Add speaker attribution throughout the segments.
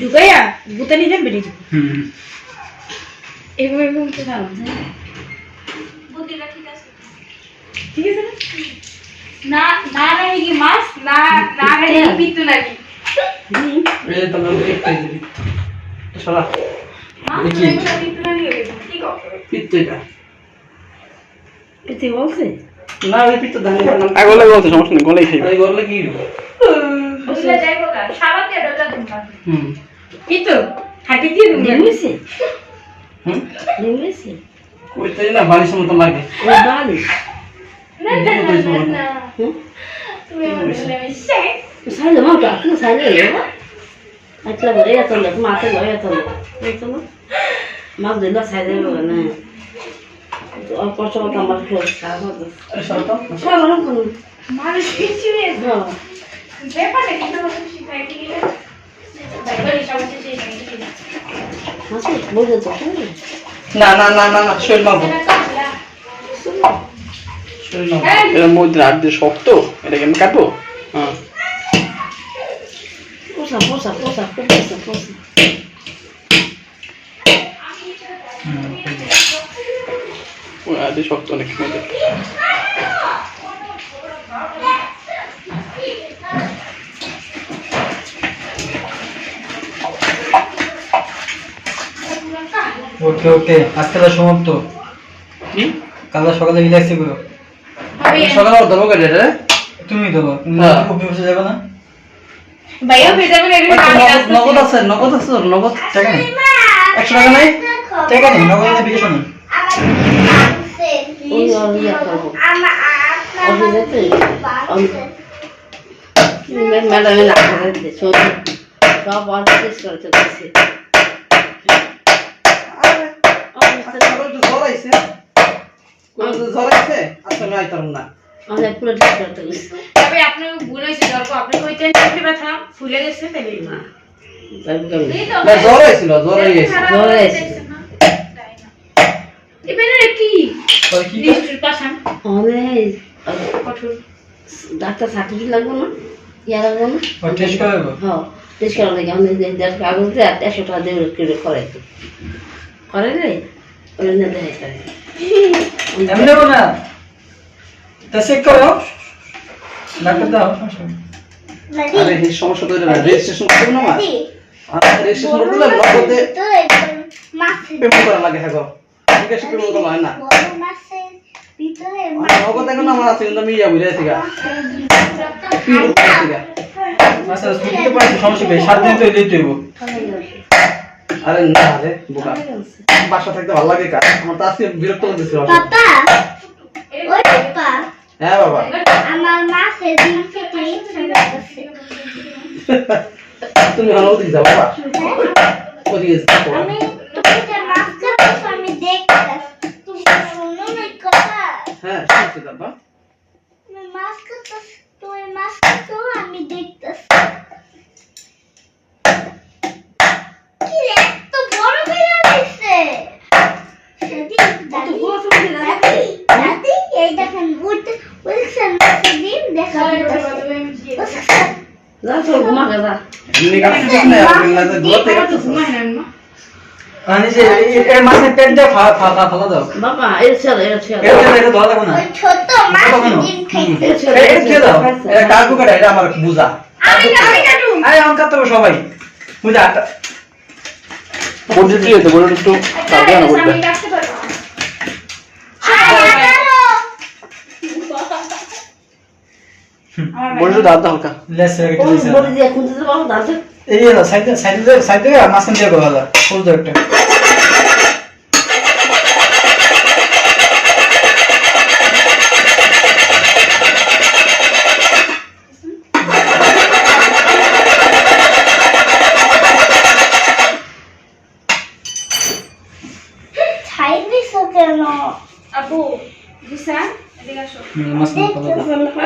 Speaker 1: ঢুকাইয়া গুতা নিয়ে যান বেরিয়ে যাব এরকম এরকম তো ভালো
Speaker 2: ঠিক আছে।
Speaker 1: ঠিক আছে না?
Speaker 2: না না নাকি কি মাছ? না না নাকি? পিত্তু
Speaker 1: বলছে?
Speaker 3: না
Speaker 4: লাগে বলতে সমস্যা নেই গলেই খাইবে।
Speaker 3: এই করলে কি?
Speaker 2: বুঝলে যাইবো না সাবান দিয়ে ডোটা দিবা
Speaker 3: হুম।
Speaker 1: এই তো হাঁটি দিয়ে দেবো
Speaker 5: ডিমেছে
Speaker 3: হুম?
Speaker 5: ডিমেছে
Speaker 3: কইতে না বালিশের মতো লাগে।
Speaker 5: ও বালি
Speaker 2: না না না না, না। তুমি আমার বলে
Speaker 5: সাইলে মা তো আপনি সাইলে এলো। আচ্ছা বলে এত লোক মাথা লয় এত লোক। এত লোক মা। দিলা সাইলে না। অল্প সময় আমার খেয়ে
Speaker 3: তো।
Speaker 2: কিছু ব্যাপারে কিন্তু
Speaker 3: না না না না না শৈল মাগো শৈল
Speaker 4: মধ্যে রাত দিয়ে শক্ত এটা কেমন কাটবো? হ্যাঁ।
Speaker 5: পোষা পোষা পোষা পোষা পোষা
Speaker 4: ওই রাত দিয়ে শক্ত অনেক মধ্যে
Speaker 6: ওকে ওকে আজকে তো সমাপ্ত।
Speaker 4: কি?
Speaker 6: কাল সকালে রিল্যাক্স করো
Speaker 3: সকালে ধরবো কেটে রে
Speaker 6: তুমি দেবো তুমি
Speaker 3: হ্যাঁ।
Speaker 6: অফিসে যাবে না?
Speaker 1: ভাইয়া হয়ে যাবেন এরকম
Speaker 3: নগদ আছে। নগদ আছে নগদ
Speaker 6: টাকা নেই।
Speaker 3: একশো টাকা নাই?
Speaker 6: টাকা নেই নগদ না বিকাশ নেই।
Speaker 5: ওই করব অফিসে তো ম্যাডামে না করে দিতে সব অফিস করে চলতেছে
Speaker 3: আচ্ছা, সকালে একটু জ্বর আইছে? জ্বর আইছে? আচ্ছা আমি আইতাম না।
Speaker 5: আমাদের পুরো ঠিক করতে
Speaker 1: তবে আপনার ভুল হয়েছে গল্প আপনি কইতেন পেটে ব্যথা ফুলে গেছে তাই না
Speaker 3: জ্বর আইছিল জ্বর আই
Speaker 5: জ্বর আইছে।
Speaker 1: এবারে কি? পাশান।
Speaker 5: অনেক
Speaker 1: কঠোর।
Speaker 5: ডাক্তার সার্টিফিকেট লাগবে না? ইয়া লাগবে না?
Speaker 6: টেস্ট করে দেবো
Speaker 5: হ্যাঁ টেস্ট করা লাগে আমাদের দেড় কাগজ দিয়ে আর একশো টাকা দেবে করে করে। তো করে রে?
Speaker 6: এমনি না তা চেক করো। ডাক্তার দাও। সমস্যা
Speaker 3: আরে এই সমস্যা তো এটা রেজিস্ট্রেশন করতে না আর রেজিস্ট্রেশন পেমেন্ট করা লাগে হ্যাঁ গো। ঠিক আছে পেমেন্ট করা হয় না। আমার আছে কিন্তু আমি ইয়া বুঝে আছি গা।
Speaker 6: আচ্ছা সমস্যা নেই সাত দিন তো দিতে হইব।
Speaker 3: আরে না রে বোকা। বাসা থাকতে ভালো লাগে কাজ আমার তো আজকে বিরক্ত করতেছিল
Speaker 7: পাপা? ওই পাপা।
Speaker 3: হ্যাঁ বাবা।
Speaker 7: আমার মা সেদিন থেকে ইচ্ছা করতেছে।
Speaker 3: তুমি ভালো যাও বাবা। ওদিকে যাও
Speaker 7: আমি তুমি যে মাছ কাটছ আমি তুমি শুনো না কথা?
Speaker 3: হ্যাঁ শুনছি বাবা।
Speaker 7: মাছ কাটছ তুমি মাছ কাটছ আমি দেখতেছি কি রে, এত বড় বিড়াল হইছে সেদিন দাদি দাদি দাদি এই দেখেন উঠ উঠছেন সেদিন দেখা যাচ্ছে
Speaker 5: যা। ঘুমা গেলা
Speaker 3: এমনি কাটছিস না আপনি দূরতে কাটছিস
Speaker 1: ঘুমায় না আম্মা
Speaker 6: যে এর মাছের পেট দিয়ে ফা ফা ফা ফালা দাও।
Speaker 5: বাবা এর ছেলে এর ছেলে।
Speaker 6: এর জন্য এটা ধোয়া লাগবে না।
Speaker 7: ছোট মাছ ডিম খাইছে
Speaker 5: এর ছেলে
Speaker 6: দাও।
Speaker 3: এটা কাকু কাটা এটা আমার বুঝা
Speaker 1: আমি আমি কাটু।
Speaker 6: আরে সবাই। বুঝা আটটা।
Speaker 4: বলতে দিয়ে তো বলে একটু। কাটবে না বলতে। দাঁত দাও হালকা।
Speaker 6: লেস রেখে দিয়েছে এই যে সাইডে সাইডে সাইডে মাঝখান দিয়ে গো ভালো। ফুল একটা।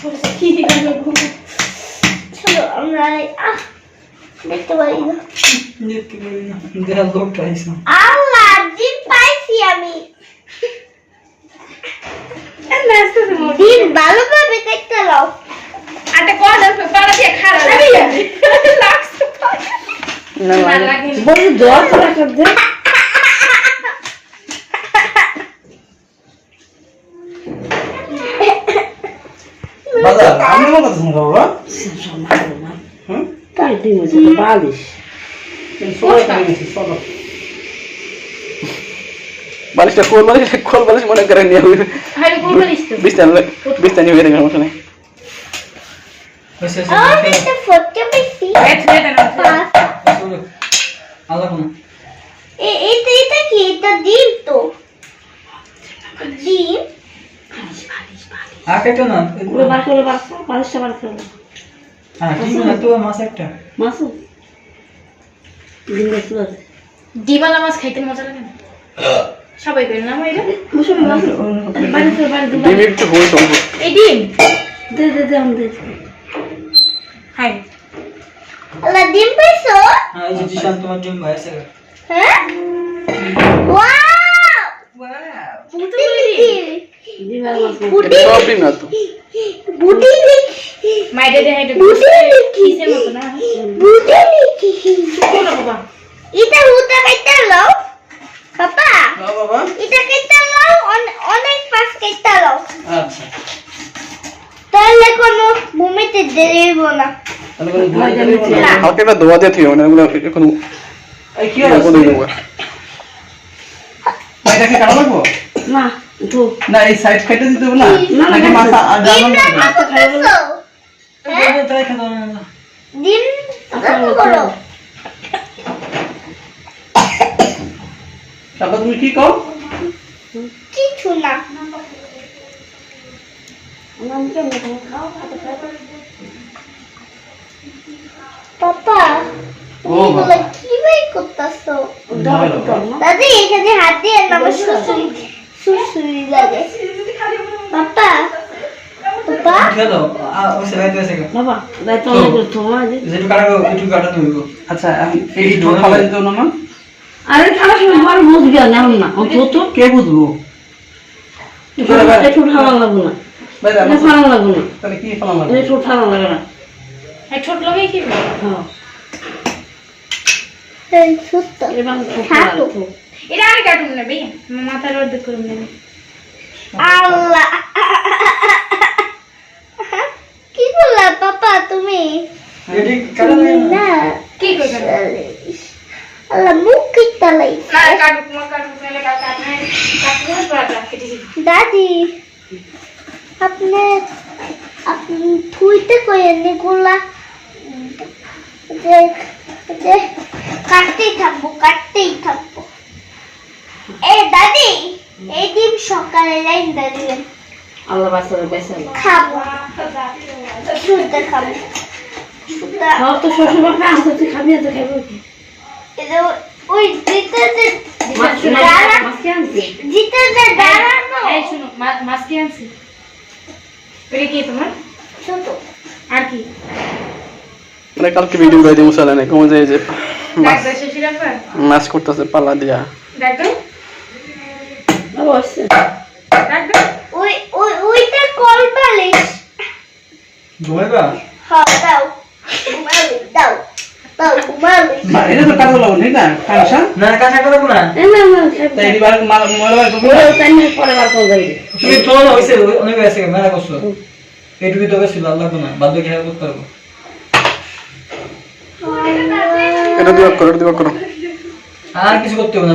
Speaker 7: চলো, চলো। চলো, আমরা এই- দেখতে পারি না
Speaker 6: দেখাল লোকটা
Speaker 7: আল্লাহ ডিম পাইছি আমি ডিম ভালোভাবে দেখতে লাও
Speaker 2: আটা কর্নার পাড়া দিয়ে খাড়া লাগছে
Speaker 4: না
Speaker 1: না লাগে
Speaker 5: বলি দোয়া করে করতে
Speaker 3: বাজার আমি আমার কথা শুনব বাবা?
Speaker 5: তাই তুই মধ্যে বালিশ
Speaker 4: বালিশটা কোল বালিশ কোল বালিশ মনে করে নিয়ে
Speaker 1: করিস তো।
Speaker 4: বিস্তান বিস্তান হয়ে গেছে সমস্যা নেই
Speaker 6: আল্লাহ
Speaker 7: এটা এটা কি? এটা ডিম তো ডিম
Speaker 6: আকে না
Speaker 5: ওগুলো বার করে বার করো, বার করে।
Speaker 6: হ্যাঁ কি না তো মাছ একটা।
Speaker 5: পাচ্ছি
Speaker 1: ডিবালা মাছ খাইতে মজা লাগে না? সবাই করে না এটা।
Speaker 5: মুসুমি মাসু বাড়ি করে। বাড়ি
Speaker 4: ডিম একটু হয়ে সম্ভব
Speaker 1: এই ডিম।
Speaker 5: দে দে দে আমি দে।
Speaker 1: হাই।
Speaker 7: আল্লাহ ডিম পাইছো?
Speaker 6: হ্যাঁ এই যে জিশান তোমার জন্য ভাই আছে
Speaker 7: হ্যাঁ ওয়াও! বুটি লিখি
Speaker 5: দিবার না।
Speaker 7: বুটি
Speaker 4: সব ডিম না তো
Speaker 1: মাইরে দে হাইটা কিসের মতো না?
Speaker 7: বুটি লিখি
Speaker 1: কোন বাবা?
Speaker 7: এটা হুতা লও? পাপা
Speaker 3: বাবা।
Speaker 7: এটা লও? অনেক পাস লও।
Speaker 3: আচ্ছা।
Speaker 7: তাহলে কোনো না।
Speaker 4: হালকা একটা দোয়া থিও এখন
Speaker 3: কি
Speaker 5: না তো
Speaker 3: না এই সাইড কেটে দিতে হবে না?
Speaker 5: না,
Speaker 3: নাকি মাথা আর
Speaker 7: হ্যাঁ?
Speaker 6: তাই
Speaker 7: করো
Speaker 3: তারপর তুমি কি
Speaker 7: কিছু না। পাপা কি করতেছো?
Speaker 5: না
Speaker 7: দাদি এখানে হাত দিয়ে আমার সুসুরি লাগে। পাপা? পাপা?
Speaker 6: খেলো। ও সে রাইতে আছে
Speaker 5: বাবা দায়িত্ব অনেক তোমার যে
Speaker 6: যেটু কাটাবো একটু কাটাতে হইব
Speaker 3: আচ্ছা আমি এই একটু খাবার দিতে না। মা
Speaker 5: আরে সময় আমার বুঝবি না না। ও তো তো।
Speaker 3: কে বুঝব?
Speaker 5: একটু ঠান্ডা লাগবো না। এটা লাগবো না।
Speaker 3: তাহলে কি ফলাম
Speaker 5: এটা একটু ঠান্ডা লাগে না।
Speaker 1: এই ছোট লোকই কি?
Speaker 5: হ্যাঁ।
Speaker 7: এই সুস্থ
Speaker 5: এবার। ভালো
Speaker 1: এটা আর কাটুন না ভাই মাথার অর্ধেক করুন না
Speaker 7: আল্লাহ। কি করলা পাপা তুমি?
Speaker 6: না
Speaker 7: না।
Speaker 1: কি করবেন
Speaker 7: আল্লাহ মুখ কিটা লাই
Speaker 1: না কাটুক মা কাটুক নাহলে কাট কাটনে কাটুন পড়া কেটে দিবি।
Speaker 7: দাদি আপনি আপনি থুইতে কইেন এগুলা যে যে কাটতেই থাকব কাটতেই থাকব এ দাদি এই ডিম সকালে লাইন দিবেন
Speaker 5: আল্লাহ বাচ্চারা বেঁচে
Speaker 7: খাব। শুদ্ধ খাব। শুদ্ধ
Speaker 5: তো শ্বশুর বাপে আসতে তুই খাবি
Speaker 7: এটা ওই জিতে যে
Speaker 5: মাছ
Speaker 7: দাঁড়া-
Speaker 5: মাছ কে আনছে।
Speaker 7: জিতে যে দাঁড়ানো।
Speaker 1: এই শুনো মাছ কি আনছি। এটা কি তোমার?
Speaker 7: ছোট।
Speaker 1: আর কি?
Speaker 4: মানে কালকে ভিডিও করে দিবো সালে কমে যায় যে মাছ করতেছে পাল্লা দিয়া।
Speaker 5: বাবা
Speaker 7: ওই ওই ওইটা কল বালিশ
Speaker 6: ঘুমাইবা
Speaker 7: হ্যাঁ দাও। ঘুমালিশ দাও। দাও ঘুমালিশ
Speaker 3: মা এটা তো কাটা লাগবো না? কাঁচা
Speaker 6: না কাটা কাটাবো না।
Speaker 5: এই না না
Speaker 3: তাই এবার ময়লা বার করব
Speaker 5: ওই
Speaker 3: না?
Speaker 5: পরে বার করে
Speaker 6: তুমি চলো হইছে অনেক আছে মেলা করছ। এটুকু তো ছিল আল্লাহ কোন বাদ বাকি করতে পারব
Speaker 4: এটা দিবা করো দিবা করো
Speaker 6: আর কিছু করতে হবে না।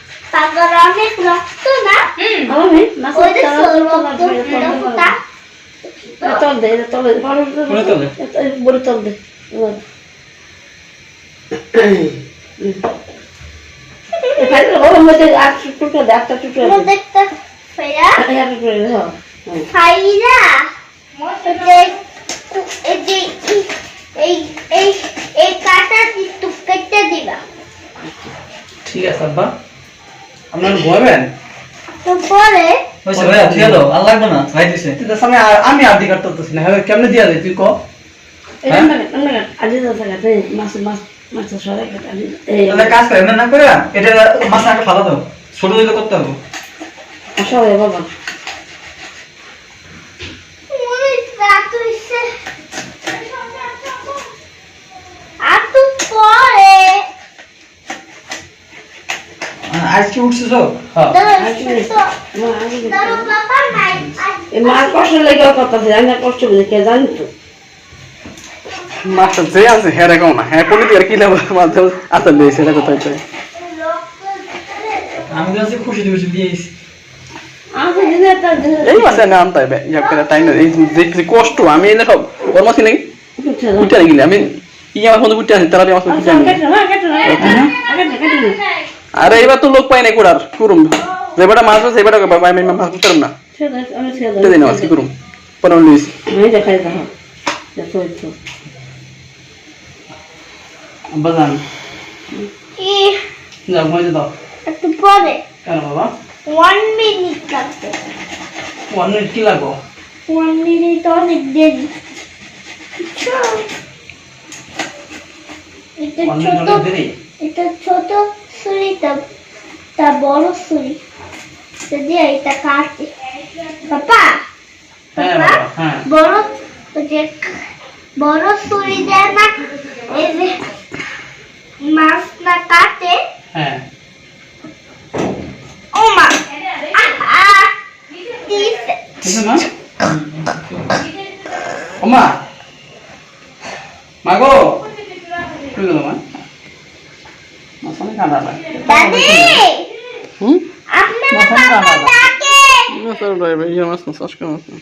Speaker 7: পাগল অনেক রক্ত না? রক্ত
Speaker 5: তল দে তল দে? বড় তল দে।
Speaker 3: ঠিক আছে আব্বা। আপনার বলবেন
Speaker 7: তো পরে?
Speaker 6: হয়েছে ভাই ঠিক দাও আর লাগবে না ভাই দিছে।
Speaker 3: তুই তো সামনে আর আমি আর দিকার করতেছি না। হ্যাঁ কেমনে দিয়া যায়? তুই ক।
Speaker 5: আজ দা থাকা মাছ মাছ মাছ সরে এই
Speaker 6: তাহলে কাজ করে না করে এটা মাছ আগে ফালা দাও। ছোট দিকে করতে হবে।
Speaker 5: বাবা
Speaker 7: ওই রাত হইছে আর তো পরে
Speaker 6: আজকে উঠছে
Speaker 3: হ্যাঁ।
Speaker 5: আজকে
Speaker 7: তো।
Speaker 5: মার কষ্ট লেগে কথা আছে আমি আর কষ্ট বুঝি কে জানি তো।
Speaker 4: মাছটা যে আছে হ্যাঁ রেখাও না। হ্যাঁ কোন দিকে কি লাভ? মাধ্যমে আসলে দিয়েছে এটা কোথায় তাই
Speaker 6: আমি তো আজকে খুশি দিয়ে
Speaker 5: দিনে একটা দিনে
Speaker 4: এই মাছে না আনতে হবে ইয়া করে তাই না এই যে যে কষ্ট আমি এনে সব ওর মাছ নাকি? উঠে গেলে আমি ই আমার ফোন উঠে আসি তারা আমার উঠে আরে এবার তো লোক পাই নাই কুড়ার কুরুম যে বেটা মাছ আছে এবার আমি মাছ করতাম না
Speaker 5: ছেড়ে
Speaker 4: করুম
Speaker 5: দেখাই দেখো
Speaker 3: জান
Speaker 7: কি?
Speaker 3: যাও মজা দাও।
Speaker 7: একটু পরে।
Speaker 3: কেন বাবা?
Speaker 7: ওয়ান মিনিট লাগবে।
Speaker 3: ওয়ান মিনিট কি লাগবো?
Speaker 7: ওয়ান মিনিট অনেক দেরি। এটা ছোট এটা ছোট ছুরি তা বড় ছুরি। দিয়ে এটা কাটে। পাপা
Speaker 3: হ্যাঁ
Speaker 7: পাপা
Speaker 3: বাবা হ্যাঁ।
Speaker 7: বড় যে বড় ছুরি দেয় না এই যে মাছ না কাটে।
Speaker 3: হ্যাঁ।
Speaker 7: ও মা আহা! দিছে।
Speaker 3: কিছু না? ওমা মাগো কই গেল মা? লাগে
Speaker 7: দাদি!
Speaker 4: হুম?
Speaker 7: আপনার বাবা। ডাকে
Speaker 4: না স্যার ইয়ে মাছ না চাষ করা মাছ না